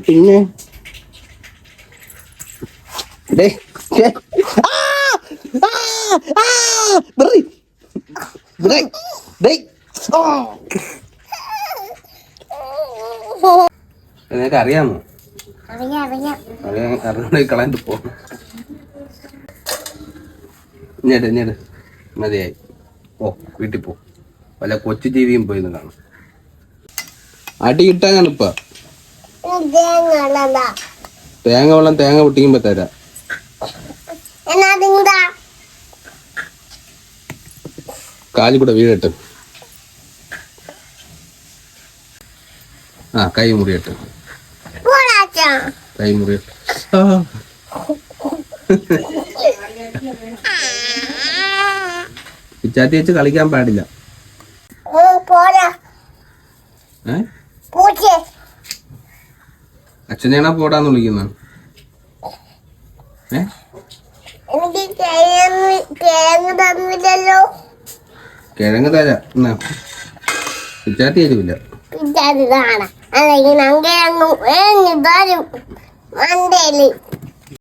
പിന്നെ! നിനക്ക് അറിയാമോ അറിയാം അറിയാം. അറിയാം അറിഞ്ഞ കളയാണ്ട് പോ ഞെട് ഞെട് മതിയായി. ഓ വീട്ടിൽ പോ. വല്ല കൊച്ചു ജീവിയും പോയി കാണും. അടി കിട്ടാനാണ് ഇപ്പൊ തേങ്ങ വെള്ളം തേങ്ങ പൊട്ടിക്കുമ്പോ തരാം. കാലിൽ കൂടെ വീഴട്ട്. ആ കൈ മുറിയട്ട്. കൈ മുറിയട്ട്. ആ. പിച്ചാത്തി വെച്ച് കളിക്കാൻ പാടില്ല. അച്ഛനെയാണോ പോടാന്ന് വിളിക്കുന്ന? കിഴങ്ങ് തരാം. എന്നാ. പിച്ചാത്തി തരുമില്ല പിച്ചാത്തി കാണാം. അല്ലെങ്കിൽ അങ്ങനെ അങ്ങ് തരും മണ്ടയിൽ